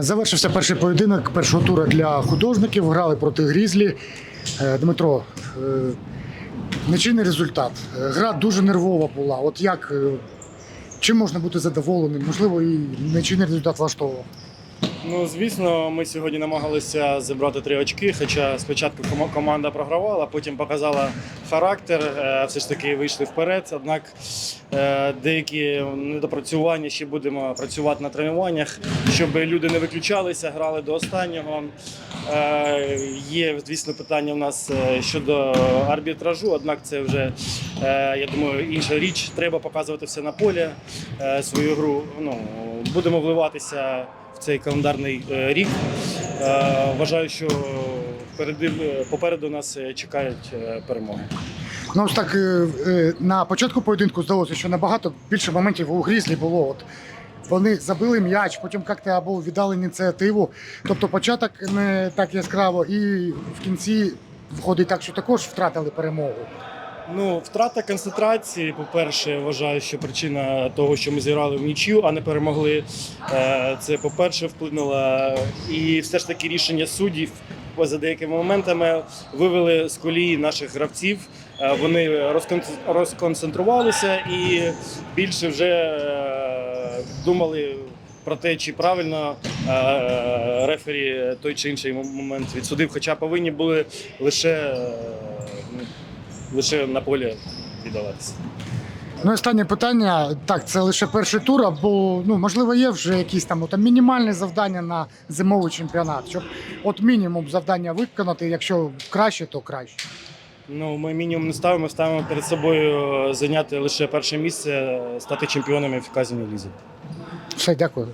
Завершився перший поєдинок першого тура для художників. Грали проти Грізлі. Е, Дмитро, е, нечийний результат. Е, Гра дуже нервова була. От як чим можна бути задоволеним? Можливо, і нечийний результат влаштовував. Ну, звісно, ми сьогодні намагалися зібрати три очки, хоча спочатку команда програвала, потім показала характер, е, все ж таки вийшли вперед. Однак е, деякі недопрацювання ще будемо працювати на тренуваннях, щоб люди не виключалися, грали до останнього. Е, Є, звісно, питання в нас е, щодо арбітражу, однак це вже, е, я думаю, інша річ. Треба показувати все на полі, свою гру. Ну, будемо вливатися в цей календарний рік. Вважаю, що попереду нас чекають перемоги. Ну, ось так на початку поєдинку здалося, що набагато більше моментів у Грізлі було. От вони забили м'яч, потім як-то або віддали ініціативу. Тобто початок не так яскраво, і в кінці виходить так, що також втратили перемогу. Ну, втрата концентрації, по-перше, вважаю, що причина того, що ми зіграли в нічю, а не перемогли. Е, Це, по-перше, вплинуло. І все ж таки рішення суддів за деякими моментами вивели з колії наших гравців. Е, Вони розкон- розконцентрувалися і більше вже думали про те, чи правильно е, рефері той чи інший момент відсудив, хоча повинні були лише. е, лише на полі віддаватися. Ну, останнє питання. Так, це лише перший тур, або ну можливо є вже якісь там, от, мінімальне завдання на зимовий чемпіонат, щоб от мінімум завдання виконати, якщо краще, то краще. Ну, ми мінімум не ставимо, ставимо перед собою зайняти лише перше місце, стати чемпіонами в казіній лізі. Все, дякую.